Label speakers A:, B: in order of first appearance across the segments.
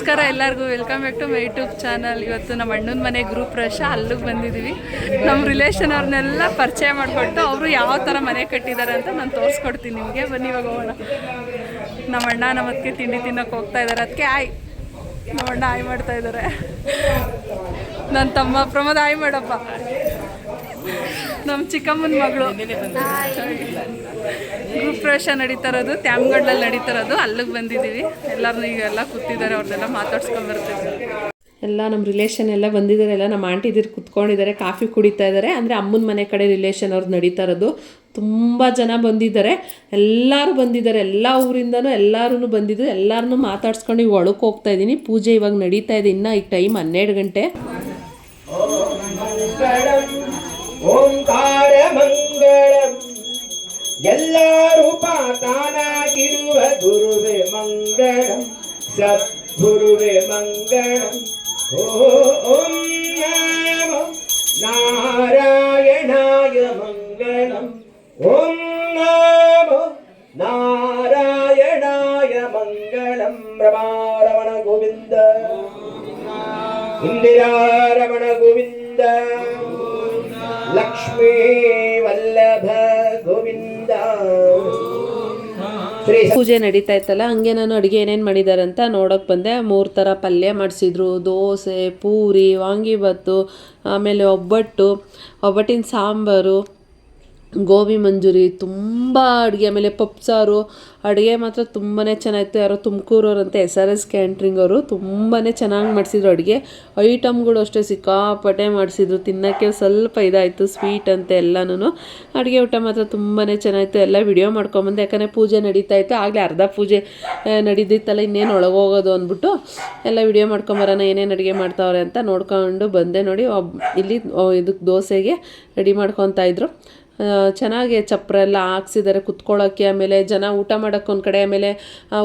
A: ನಮಸ್ಕಾರ ಎಲ್ಲರಿಗೂ. Welcome back to my YouTube channel ಇವತ್ತು ನಮ್ಮ ಅಣ್ಣನ ಮನೆ ಗ್ರೂಪ್ ರಶ ಅಲ್ಲಿಗೆ ಬಂದಿದ್ದೀವಿ ನಮ್ಮ ರಿಲೇಷನ್ ಅವ್ರನ್ನೆಲ್ಲ ಪರಿಚಯ ಮಾಡಿಕೊಟ್ಟು ಅವರು ಯಾವ ಥರ ಮನೆ ಕಟ್ಟಿದ್ದಾರೆ ಅಂತ ನಾನು ತೋರಿಸ್ಕೊಡ್ತೀನಿ ನಿಮಗೆ. ಬನ್ನಿ ಇವಾಗ ಹೋಗೋಣ. ನಮ್ಮ ಅಣ್ಣ ನಮ್ಮ ಅದಕ್ಕೆ ತಿಂಡಿ ತಿನ್ನೋಕೆ ಹೋಗ್ತಾ ಇದ್ದಾರೆ ಅದಕ್ಕೆ ಆಯ್. ನಮ್ಮ ಅಣ್ಣ ಆಯ್ ಮಾಡ್ತಾ ಇದ್ದಾರೆ ನನ್ನ ತಮ್ಮ ಪ್ರಮೋದ್ ಆಯ್ ಮಾಡಪ್ಪ. ನಮ್ಮ ಚಿಕ್ಕಮ್ಮನ ಮಗಳು. ಗ್ರೂಪ್ ಪ್ರವೇಶ ನಡೀತಾ ಇರೋದು ತ್ಯಾಮ್ಗಡ್ಲಲ್ಲಿ ನಡೀತಾ ಇರೋದು. ಅಲ್ಲಿಗೆ ಬಂದಿದ್ದೀವಿ ಎಲ್ಲರೂ ಈಗ ಎಲ್ಲ ಕೂತಿದ್ದಾರೆ, ಅವ್ರನ್ನೆಲ್ಲ ಮಾತಾಡ್ಸ್ಕೊಂಬರ್ತೀವಿ
B: ಎಲ್ಲ ನಮ್ಮ ರಿಲೇಷನ್ ಎಲ್ಲ ಬಂದಿದ್ದಾರೆ. ಎಲ್ಲ ನಮ್ಮ ಆಂಟಿದಿರು ಕುತ್ಕೊಂಡಿದ್ದಾರೆ, ಕಾಫಿ ಕುಡಿತಾ ಇದ್ದಾರೆ. ಅಂದರೆ ಅಮ್ಮನ ಮನೆ ಕಡೆ ರಿಲೇಷನ್ ಅವ್ರದ್ದು ನಡೀತಾ ಇರೋದು. ತುಂಬ ಜನ ಬಂದಿದ್ದಾರೆ. ಎಲ್ಲರೂ ಬಂದಿದ್ದಾರೆ. ಎಲ್ಲ ಊರಿಂದನೂ ಎಲ್ಲರೂ ಬಂದಿದ್ದು ಎಲ್ಲರನ್ನೂ ಮಾತಾಡ್ಸ್ಕೊಂಡು ಈಗ ಒಳಕ್ಕೆ ಹೋಗ್ತಾ ಇದ್ದೀನಿ. ಪೂಜೆ ಇವಾಗ ನಡೀತಾ ಇದೆ. ಇನ್ನೂ ಈಗ ಟೈಮ್ ಹನ್ನೆರಡು ಗಂಟೆ.
C: ಓಂಕಾರ ಮಂಗಳಂ ಎಲ್ಲರೂ ಪಾತಾನಾಗಿರುವ ಗುರುವೆ ಮಂಗಳಂ ಸದ್ಗುರುವೆ ಮಂಗಳಂ ಓಂ ನಮೋ ನಾರಾಯಣಾಯ ಮಂಗಳಂ ಓಂ ನಮೋ ನಾರಾಯಣಾಯ ಮಂಗಳಂ ರಮಾರಮಣ ಗೋವಿಂದ ಇಂದಿರಾರಮಣ ಗೋವಿಂದ ಲಕ್ಷ್ಮೀ ವಲ್ಲಭ ಗೋವಿಂದ
B: ಪೂಜೆ ನಡೀತಾ ಇತ್ತಲ್ಲ, ಹಂಗೆ ನಾನು ಅಡುಗೆ ಏನೇನು ಮಾಡಿದ್ದಾರೆ ಅಂತ ನೋಡೋಕೆ ಬಂದೆ. ಮೂರು ಥರ ಪಲ್ಯ ಮಾಡಿಸಿದ್ರು, ದೋಸೆ, ಪೂರಿ ವಾಂಗಿಬಾತು ಆಮೇಲೆ ಒಬ್ಬಟ್ಟು, ಒಬ್ಬಟ್ಟಿನ ಸಾಂಬಾರು ಗೋಬಿ ಮಂಜೂರಿ ತುಂಬ ಅಡುಗೆ ಆಮೇಲೆ ಪಪ್ಸಾರು ಸಾರು ಅಡುಗೆ ಮಾತ್ರ ತುಂಬಾ ಚೆನ್ನಾಗಿತ್ತು. ಯಾರೋ ತುಮಕೂರವ್ರಂತೆ ಎಸ್ ಆರ್ ಎಸ್ ಕ್ಯಾಂಟ್ರಿಂಗ್ ಅವರು ತುಂಬಾ ಚೆನ್ನಾಗಿ ಮಾಡಿಸಿದ್ರು ಅಡುಗೆ. ಐಟಮ್ಗಳು ಅಷ್ಟೇ ಸಿಕ್ಕಾಪಟ್ಟೆ ಮಾಡಿಸಿದ್ರು. ತಿನ್ನೋಕ್ಕೆ ಸ್ವಲ್ಪ ಇದಾಯಿತು ಸ್ವೀಟ್ ಅಂತ ಎಲ್ಲನೂ ಅಡುಗೆ ಊಟ ಮಾತ್ರ ತುಂಬಾ ಚೆನ್ನಾಗಿತ್ತು. ಎಲ್ಲ ವಿಡಿಯೋ ಮಾಡ್ಕೊಂಬಂದು ಯಾಕಂದರೆ ಪೂಜೆ ನಡೀತಾ ಇತ್ತು. ಆಗಲೇ ಅರ್ಧ ಪೂಜೆ ನಡೀದಿತ್ತಲ್ಲ ಇನ್ನೇನು ಒಳಗೆ ಹೋಗೋದು ಅಂದ್ಬಿಟ್ಟು ಎಲ್ಲ ವಿಡಿಯೋ ಮಾಡ್ಕೊಂಬರೋಣ ಏನೇನು ಅಡುಗೆ ಮಾಡ್ತಾವ್ರೆ ಅಂತ ನೋಡ್ಕೊಂಡು ಬಂದೆ ನೋಡಿ. ಇಲ್ಲಿ ಇದಕ್ಕೆ ದೋಸೆಗೆ ರೆಡಿ ಮಾಡ್ಕೊತಾ ಇದ್ರು. ಆ, ಚೆನ್ನಾಗಿ ಚಪ್ಪರ ಎಲ್ಲ ಹಾಕ್ಸಿದ್ದಾರೆ ಕುತ್ಕೊಳ್ಳೋಕ್ಕೆ ಆಮೇಲೆ ಜನ ಊಟ ಮಾಡೋಕ್ಕೆ ಒಂದು ಕಡೆ ಆಮೇಲೆ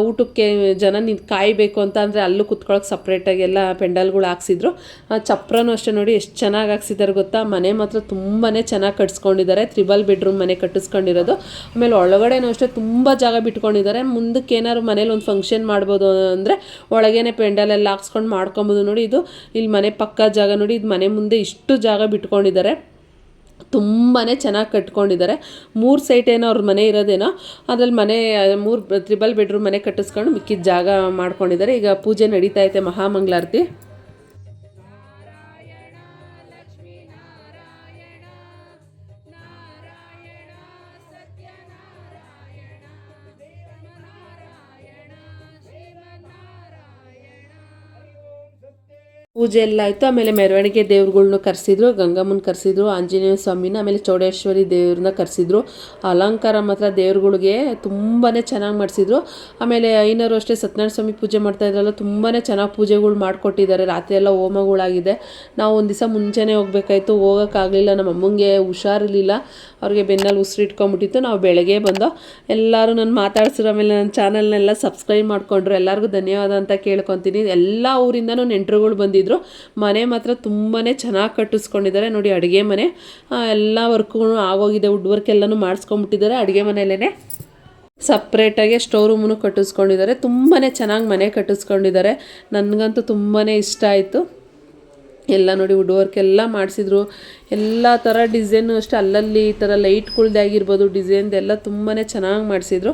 B: ಊಟಕ್ಕೆ ಜನ ನಿಂತು ಕಾಯಬೇಕು ಅಂತ ಅಂದರೆ ಅಲ್ಲೂ ಕುತ್ಕೊಳ್ಳೋಕೆ ಸಪ್ರೇಟಾಗಿ ಎಲ್ಲ ಪೆಂಡಲ್ಗಳು ಹಾಕ್ಸಿದ್ರು. ಆ, ಚಪ್ರನೂ ಅಷ್ಟೇ ನೋಡಿ ಎಷ್ಟು ಚೆನ್ನಾಗಿ ಹಾಕ್ಸಿದ್ದಾರೆ ಗೊತ್ತಾ? ಮನೆ ಮಾತ್ರ ತುಂಬಾ ಚೆನ್ನಾಗಿ ಕಟ್ಸ್ಕೊಂಡಿದ್ದಾರೆ ತ್ರಿಬಲ್ ಬೆಡ್ರೂಮ್ ಮನೆ ಕಟ್ಟಿಸ್ಕೊಂಡಿರೋದು. ಆಮೇಲೆ ಒಳಗಡೆನೂ ಅಷ್ಟೇ ತುಂಬ ಜಾಗ ಬಿಟ್ಕೊಂಡಿದ್ದಾರೆ ಮುಂದಕ್ಕೆ ಏನಾದ್ರು ಮನೇಲಿ ಒಂದು ಫಂಕ್ಷನ್ ಮಾಡ್ಬೋದು ಅಂದರೆ ಒಳಗೇನೆ ಪೆಂಡಲೆಲ್ಲ ಹಾಕ್ಸ್ಕೊಂಡು ಮಾಡ್ಕೊಬೋದು ನೋಡಿ. ಇದು ಇಲ್ಲಿ ಮನೆ ಪಕ್ಕ ಜಾಗ ನೋಡಿ. ಇದು ಮನೆ ಮುಂದೆ ಇಷ್ಟು ಜಾಗ ಬಿಟ್ಕೊಂಡಿದ್ದಾರೆ ತುಂಬಾ ಚೆನ್ನಾಗಿ ಕಟ್ಕೊಂಡಿದ್ದಾರೆ. ಮೂರು ಸೈಟ್ ಏನೋ ಅವ್ರ ಮನೆ ಇರೋದೇನೋ, ಅದ್ರಲ್ಲಿ ಮನೆ, ಮೂರು ತ್ರಿಬಲ್ ಬೆಡ್ರೂಮ್ ಮನೆ ಕಟ್ಟಿಸ್ಕೊಂಡು ಮಿಕ್ಕಿದ ಜಾಗ ಮಾಡ್ಕೊಂಡಿದ್ದಾರೆ. ಈಗ ಪೂಜೆ ನಡೀತಾ ಐತೆ ಮಹಾಮಂಗಳಾರತಿ. ಪೂಜೆ ಎಲ್ಲ ಆಯಿತು. ಆಮೇಲೆ ಮೆರವಣಿಗೆ ದೇವ್ರುಗಳ್ನು ಕರೆಸಿದ್ರು, ಗಂಗಮ್ಮನ ಕರೆಸಿದ್ರು, ಆಂಜನೇಯ ಸ್ವಾಮಿನ, ಆಮೇಲೆ ಚೌಡೇಶ್ವರಿ ದೇವ್ರನ್ನ ಕರೆಸಿದ್ರು. ಅಲಂಕಾರ ಮಾತ್ರ ದೇವ್ರುಗಳಿಗೆ ತುಂಬಾ ಚೆನ್ನಾಗಿ ಮಾಡಿಸಿದ್ರು. ಆಮೇಲೆ ಐನರು ಅಷ್ಟೇ ಸತ್ಯನಾರಾಯಣ ಸ್ವಾಮಿ ಪೂಜೆ ಮಾಡ್ತಾ ಇದ್ರಲ್ಲ ತುಂಬಾ ಚೆನ್ನಾಗಿ ಪೂಜೆಗಳು ಮಾಡಿಕೊಟ್ಟಿದ್ದಾರೆ. ರಾತ್ರಿ ಎಲ್ಲ ಹೋಮಗಳಾಗಿದೆ. ನಾವು ಒಂದು ದಿವಸ ಮುಂಚೆನೇ ಹೋಗ್ಬೇಕಾಯ್ತು. ಹೋಗೋಕ್ಕಾಗಲಿಲ್ಲ. ನಮ್ಮ ಅಮ್ಮಂಗೆ ಹುಷಾರಿರಲಿಲ್ಲ. ಅವ್ರಿಗೆ ಬೆನ್ನಲ್ಲಿ ಉಸಿರು ಇಟ್ಕೊಂಬಿಟ್ಟಿತ್ತು. ನಾವು ಬೆಳಗ್ಗೆ ಬಂದು ಎಲ್ಲರೂ ನಾನು ಮಾತಾಡ್ಸಿರೋ ಆಮೇಲೆ ನನ್ನ ಚಾನಲ್ನೆಲ್ಲ ಸಬ್ಸ್ಕ್ರೈಬ್ ಮಾಡಿಕೊಂಡ್ರು. ಎಲ್ಲರಿಗೂ ಧನ್ಯವಾದ ಅಂತ ಕೇಳ್ಕೊತೀನಿ. ಎಲ್ಲ ಊರಿಂದನೂ ನೆಂಟರುಗಳು ಮನೆ ಮಾತ್ರ ತುಂಬಾ ಚೆನ್ನಾಗಿ ಕಟ್ಟಿಸ್ಕೊಂಡಿದ್ದಾರೆ. ನೋಡಿ, ಅಡುಗೆ ಮನೆ. ಎಲ್ಲ ವರ್ಕ್ಗಳು ಆಗೋಗಿದೆ. ವುಡ್ ವರ್ಕ್ ಎಲ್ಲನೂ ಮಾಡಿಸ್ಕೊಂಬಿಟ್ಟಿದ್ದಾರೆ ಅಡುಗೆ ಮನೆಯಲ್ಲೇ ಸಪ್ರೇಟಾಗಿ ಸ್ಟೋರ್ ರೂಮನ್ನು ಕಟ್ಟಿಸ್ಕೊಂಡಿದ್ದಾರೆ. ತುಂಬಾ ಚೆನ್ನಾಗಿ ಮನೆ ಕಟ್ಟಿಸ್ಕೊಂಡಿದ್ದಾರೆ. ನನಗಂತೂ ತುಂಬಾ ಇಷ್ಟ ಆಯಿತು. ಎಲ್ಲ ನೋಡಿ ವುಡ್ ವರ್ಕ್ ಎಲ್ಲ ಮಾಡಿಸಿದ್ರು. ಎಲ್ಲ ಥರ ಡಿಸೈನು ಅಷ್ಟೇ, ಅಲ್ಲಲ್ಲಿ ಈ ಥರ ಲೈಟ್ಗಳ್ದಾಗಿರ್ಬೋದು ಡಿಸೈನ್ದೆಲ್ಲ ತುಂಬಾ ಚೆನ್ನಾಗಿ ಮಾಡಿಸಿದ್ರು.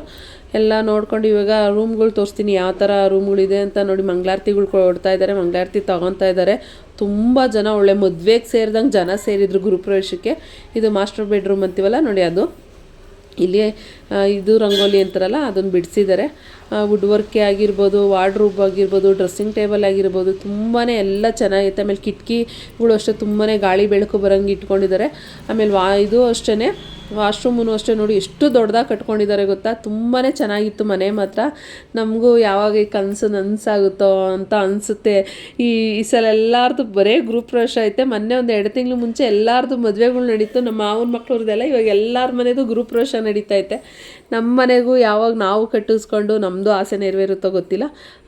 B: ಎಲ್ಲ ನೋಡ್ಕೊಂಡು ಇವಾಗ ರೂಮ್ಗಳು ತೋರಿಸ್ತೀನಿ, ಯಾವ ಥರ ರೂಮ್ಗಳಿದೆ ಅಂತ ನೋಡಿ ಮಂಗಳಾರತಿಗಳು ಕೊಡ್ತಾ ಇದ್ದಾರೆ ಮಂಗಳಾರತಿ ತೊಗೊತಾ ಇದ್ದಾರೆ ತುಂಬ ಜನ ಒಳ್ಳೆ ಮದುವೆಗೆ ಸೇರಿದಂಗೆ ಜನ ಸೇರಿದ್ರು ಗುರುಪ್ರವೇಶಕ್ಕೆ ಇದು ಮಾಸ್ಟರ್ ಬೆಡ್ರೂಮ್ ಅಂತೀವಲ್ಲ, ನೋಡಿ ಅದು. ಇಲ್ಲಿ ಇದು ರಂಗೋಲಿ ಅಂತಾರಲ್ಲ ಅದನ್ನು ಬಿಡಿಸಿದ್ದಾರೆ. ವುಡ್ ವರ್ಕೆ ಆಗಿರ್ಬೋದು ವಾರ್ಡ್ರೂಬ್ ಆಗಿರ್ಬೋದು ಡ್ರೆಸ್ಸಿಂಗ್ ಟೇಬಲ್ ಆಗಿರ್ಬೋದು ತುಂಬಾ ಎಲ್ಲ ಚೆನ್ನಾಗಿತ್ತು ಆಮೇಲೆ ಕಿಟಕಿಗಳು ಅಷ್ಟೇ ತುಂಬಾ ಗಾಳಿ, ಬೆಳಕು ಬರೋಂಗೆ ಇಟ್ಕೊಂಡಿದ್ದಾರೆ ಆಮೇಲೆ ವಾ, ಇದು ಅಷ್ಟೇ ವಾಶ್ರೂಮೂ ಅಷ್ಟೇ ನೋಡಿ ಎಷ್ಟು ದೊಡ್ಡದಾಗಿ ಕಟ್ಕೊಂಡಿದ್ದಾರೆ ಗೊತ್ತಾ? ತುಂಬಾ ಚೆನ್ನಾಗಿತ್ತು ಮನೆ ಮಾತ್ರ. ನಮಗೂ ಯಾವಾಗ ಈ ಕನಸು ನನಸಾಗುತ್ತೋ ಅಂತ ಅನಿಸುತ್ತೆ. ಈ ಈ ಸಲ ಎಲ್ಲರದು ಬರೇ ಗ್ರೂಪ್ ಪ್ರವೇಶ ಐತೆ. ಮೊನ್ನೆ ಒಂದು ಎರಡು ತಿಂಗಳು ಮುಂಚೆ ಎಲ್ಲರದು ಮದುವೆಗಳು ನಡೀತು. ನಮ್ಮ ಮಾವನ ಮಕ್ಳವ್ರದ್ದೆಲ್ಲ ಇವಾಗ ಎಲ್ಲರ ಮನೆಯದು ಗ್ರೂಪ್ ಪ್ರವೇಶ ನಡೀತಾ ನಮ್ಮ ಮನೆಗೂ ಯಾವಾಗ ನಾವು ಕಟ್ಟಿಸ್ಕೊಂಡು ನಮ್ಮದು ಆಸೆ ನೆರವೇರುತ್ತೋ ಗೊತ್ತಿಲ್ಲ.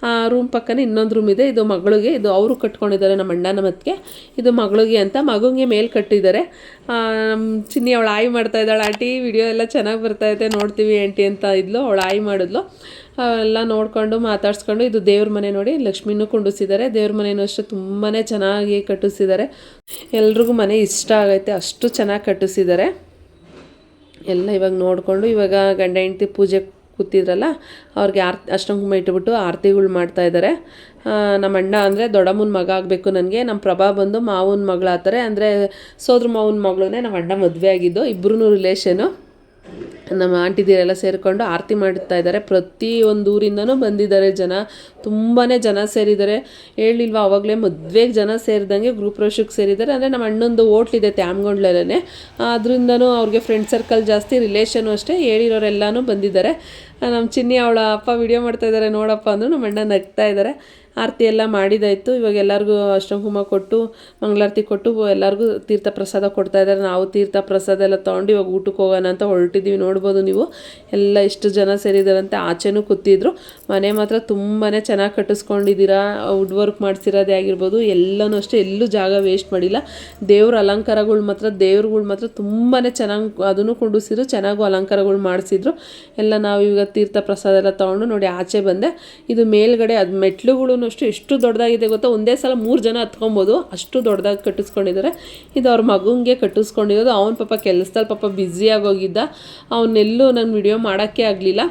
B: ಆ ರೂಮ್ ಪಕ್ಕನೇ ಇನ್ನೊಂದು ರೂಮ್ ಇದೆ. ಇದು ಮಗಳಿಗೆ, ಇದು ಅವರು ಕಟ್ಕೊಂಡಿದ್ದಾರೆ ನಮ್ಮ ಅಣ್ಣನ ಮತ್ತಿಗೆ ಇದು ಮಗಳಿಗೆ ಅಂತ ಮಗುಗೆ ಮೇಲೆ ಕಟ್ಟಿದ್ದಾರೆ. ನಮ್ಮ ಚಿನ್ನಿ ಅವಳು ಆಯಿ ಮಾಡ್ತಾ ಇದ್ದಾಳೆ. ಆಂಟಿ ವಿಡಿಯೋ ಎಲ್ಲ ಚೆನ್ನಾಗಿ ಬರ್ತಾ ಇದೆ. ನೋಡ್ತೀವಿ ಆಂಟಿ ಅಂತ ಇದ್ಲು. ಅವಳು ಆಯಿ ಮಾಡಿದ್ಲು. ಎಲ್ಲ ನೋಡಿಕೊಂಡು ಮಾತಾಡ್ಸ್ಕೊಂಡು ಇದು ದೇವ್ರ ಮನೆ ನೋಡಿ ಲಕ್ಷ್ಮಿನೂ ಕುಂಡಿಸಿದ್ದಾರೆ. ದೇವ್ರ ಮನೆಯೂ ಅಷ್ಟೇ ತುಂಬಾ ಚೆನ್ನಾಗಿ ಕಟ್ಟಿಸಿದ್ದಾರೆ. ಎಲ್ರಿಗೂ ಮನೆ ಇಷ್ಟ ಆಗೈತೆ. ಅಷ್ಟು ಚೆನ್ನಾಗಿ ಕಟ್ಟಿಸಿದ್ದಾರೆ. ಎಲ್ಲ ಇವಾಗ ನೋಡಿಕೊಂಡು ಇವಾಗ ಗಂಡ ಹೆಂಡ್ತಿ ಪೂಜೆ ಕೂತಿದ್ರಲ್ಲ, ಅವ್ರಿಗೆ ಆರ್ ಅಷ್ಟಂಕುಮ ಇಟ್ಬಿಟ್ಟು ಆರತಿಗಳು ಮಾಡ್ತಾ ಇದ್ದಾರೆ ನಮ್ಮ ಅಣ್ಣ ಅಂದರೆ ದೊಡ್ಡಮ್ಮನ ಮಗ ಆಗಬೇಕು ನನಗೆ ನಮ್ಮ ಪ್ರಭಾ ಬಂದು ಮಾವನ ಮಗಳಾಗ್ತಾರೆ ಅಂದರೆ ಸೋದ್ರ ಮಾವನ ಮಗಳನ್ನೇ ನಮ್ಮ ಅಣ್ಣ ಮದುವೆ ಆಗಿದ್ದು ಇಬ್ಬರೂ ರಿಲೇಷನು ನಮ್ಮ ಆಂಟಿದಿರೆಲ್ಲ ಸೇರಿಕೊಂಡು ಆರತಿ ಮಾಡ್ತಾ ಇದ್ದಾರೆ. ಪ್ರತಿ ಒಂದು ಊರಿಂದನೂ ಬಂದಿದ್ದಾರೆ ಜನ. ತುಂಬಾ ಜನ ಸೇರಿದ್ದಾರೆ. ಹೇಳಿಲ್ವ ಅವಾಗಲೇ ಮದುವೆಗೆ ಜನ ಸೇರಿದಂಗೆ ಗ್ರೂಪ್ ರೋಷಕ್ಕೆ ಸೇರಿದ್ದಾರೆ. ಅಂದರೆ ನಮ್ಮ ಅಣ್ಣಂದು ಹೋಟ್ಲಿದೆ ತ್ಯಾಮ್ಗೊಂಡ್ಲೇ ಅದರಿಂದನೂ ಅವ್ರಿಗೆ ಫ್ರೆಂಡ್ ಸರ್ಕಲ್ ಜಾಸ್ತಿ ರಿಲೇಷನು ಅಷ್ಟೇ. ಹೇಳಿರೋರೆಲ್ಲನೂ ಬಂದಿದ್ದಾರೆ. ನಮ್ಮ ಚಿನ್ನಿ ಅವಳ ಅಪ್ಪ ವಿಡಿಯೋ ಮಾಡ್ತಾ ಇದ್ದಾರೆ ನೋಡಪ್ಪ ಅಂದರು ನಮ್ಮ ಅಣ್ಣ ನಗ್ತಾ ಇದ್ದಾರೆ. ಆರತಿ ಎಲ್ಲ ಮಾಡಿದಾಯಿತು. ಇವಾಗ ಎಲ್ಲರಿಗೂ ಅಷ್ಟಮ ಕುಂಕುಮ ಕೊಟ್ಟು, ಮಂಗಳಾರತಿ ಕೊಟ್ಟು ಎಲ್ಲರಿಗೂ ತೀರ್ಥ ಪ್ರಸಾದ ಕೊಡ್ತಾ ಇದ್ದಾರೆ. ನಾವು ತೀರ್ಥ ಪ್ರಸಾದ ಎಲ್ಲ ತೊಗೊಂಡು ಇವಾಗ ಊಟಕ್ಕೆ ಹೋಗೋಣ ಅಂತ ಹೊರಟಿದ್ದೀವಿ ನೋಡ್ಬೋದು ನೀವು. ಎಲ್ಲ ಎಷ್ಟು ಜನ ಸೇರಿದಾರಂತೆ, ಆಚೆನೂ ಕೂತಿದ್ರು. ಮನೆ ಮಾತ್ರ ತುಂಬಾ ಚೆನ್ನಾಗಿ ಕಟ್ಟಿಸ್ಕೊಂಡಿದ್ದೀರಾ ವುಡ್ ವರ್ಕ್ ಮಾಡಿಸಿರೋದೇ ಆಗಿರ್ಬೋದು. ಎಲ್ಲನೂ ಅಷ್ಟೇ, ಎಲ್ಲೂ ಜಾಗ ವೇಸ್ಟ್ ಮಾಡಿಲ್ಲ. ದೇವ್ರ ಅಲಂಕಾರಗಳು ಮಾತ್ರ, ದೇವ್ರುಗಳು ಮಾತ್ರ ತುಂಬಾ ಚೆನ್ನಾಗಿ ಅದನ್ನು ಕುಂಡಿಸಿದ್ರು, ಚೆನ್ನಾಗೂ ಅಲಂಕಾರಗಳು ಮಾಡಿಸಿದ್ರು. ಎಲ್ಲ ನಾವು ಇವಾಗ ತೀರ್ಥ ಪ್ರಸಾದ ಎಲ್ಲ ತೊಗೊಂಡು ನೋಡಿ ಆಚೆ ಬಂದೆ. ಇದು ಮೇಲ್ಗಡೆ ಅದು ಮೆಟ್ಲುಗಳು ಅಷ್ಟು, ಎಷ್ಟು ದೊಡ್ಡದಾಗಿದೆ ಗೊತ್ತಾ? ಒಂದೇ ಸಲ ಮೂರು ಜನ ಹತ್ಕೊಬೋದು. ಅಷ್ಟು ದೊಡ್ಡದಾಗಿ ಕಟ್ಟಿಸ್ಕೊಂಡಿದ್ದಾರೆ. ಇದು ಅವ್ರ ಮಗುಂಗೆ ಕಟ್ಟಿಸ್ಕೊಂಡಿರೋದು. ಅವನ ಪಾಪ ಕೆಲಸದಲ್ಲಿ ಪಾಪ ಬ್ಯುಸಿಯಾಗಿ ಹೋಗಿದ್ದ. ಅವನ್ನೆಲ್ಲೂ ನಾನು ವಿಡಿಯೋ ಮಾಡೋಕ್ಕೆ ಆಗಲಿಲ್ಲ.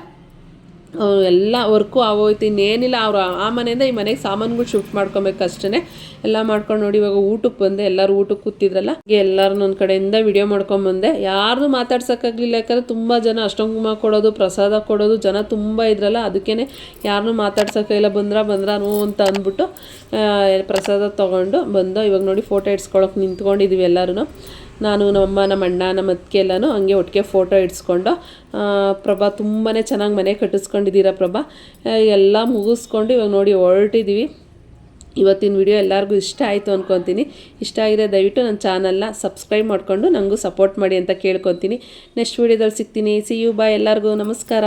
B: ಎಲ್ಲ ವರ್ಕು ಆಗೋಯ್ತು, ಇನ್ನೇನಿಲ್ಲ. ಅವ್ರು ಆ ಮನೆಯಿಂದ ಈ ಮನೆಗೆ ಸಾಮಾನುಗಳು ಶಿಫ್ಟ್ ಮಾಡ್ಕೊಬೇಕು ಅಷ್ಟೇ ಎಲ್ಲ ಮಾಡ್ಕೊಂಡು ನೋಡಿ, ಇವಾಗ ಊಟಕ್ಕೆ ಬಂದೆ. ಎಲ್ಲರೂ ಊಟಕ್ಕೆ ಕೂತಿದ್ರಲ್ಲ. ಎಲ್ಲರೂ ನನ್ನ ಕಡೆಯಿಂದ ವಿಡಿಯೋ ಮಾಡ್ಕೊಂಬಂದೆ ಯಾರನ್ನೂ ಮಾತಾಡ್ಸೋಕ್ಕಾಗಲಿಲ್ಲ. ಯಾಕಂದರೆ ತುಂಬ ಜನ ಅಷ್ಟಂಗುಮ ಕೊಡೋದು, ಪ್ರಸಾದ ಕೊಡೋದು, ಜನ ತುಂಬ ಇದ್ರಲ್ಲ. ಅದಕ್ಕೇ ಯಾರನ್ನೂ ಮಾತಾಡ್ಸೋಕ್ಕಾಗಿಲ್ಲ ಬಂದ್ರ, ಬಂದ್ರೂ ಅಂತ ಅಂದ್ಬಿಟ್ಟು ಪ್ರಸಾದ ತೊಗೊಂಡು ಬಂದು, ಇವಾಗ ನೋಡಿ ಫೋಟೋ ಇಡ್ಸ್ಕೊಳಕ್ಕೆ ನಿಂತ್ಕೊಂಡಿದ್ದೀವಿ ಎಲ್ಲರೂ ನಾನು, ನಮ್ಮಮ್ಮ ನಮ್ಮ ಅಣ್ಣ ನಮ್ಮ ಅತ್ತಿಗೆ ಎಲ್ಲನೂ ಹಂಗೆ ಒಟ್ಟಿಗೆ ಫೋಟೋ ಇಡ್ಸ್ಕೊಂಡು ಪ್ರಭಾ ತುಂಬಾ ಚೆನ್ನಾಗಿ ಮನೆ ಕಟ್ಟಿಸ್ಕೊಂಡಿದ್ದೀರಾ ಪ್ರಭಾ? ಎಲ್ಲ ಮುಗಿಸ್ಕೊಂಡು ಇವಾಗ ನೋಡಿ ಹೊರಟಿದ್ದೀವಿ. ಇವತ್ತಿನ ವಿಡಿಯೋ ಎಲ್ಲರಿಗೂ ಇಷ್ಟ ಆಯಿತು ಅಂದ್ಕೊತೀನಿ ಇಷ್ಟ ಆಗಿದೆ ದಯವಿಟ್ಟು ನನ್ನ ಚಾನಲ್ನ ಸಬ್ಸ್ಕ್ರೈಬ್ ಮಾಡಿಕೊಂಡು ನನಗೂ ಸಪೋರ್ಟ್ ಮಾಡಿ ಅಂತ ಕೇಳ್ಕೊತೀನಿ. ನೆಕ್ಸ್ಟ್ ವೀಡಿಯೋದಲ್ಲಿ ಸಿಗ್ತೀನಿ. ಸಿ ಯು ಬಾಯ್ ಎಲ್ಲರಿಗೂ ನಮಸ್ಕಾರ.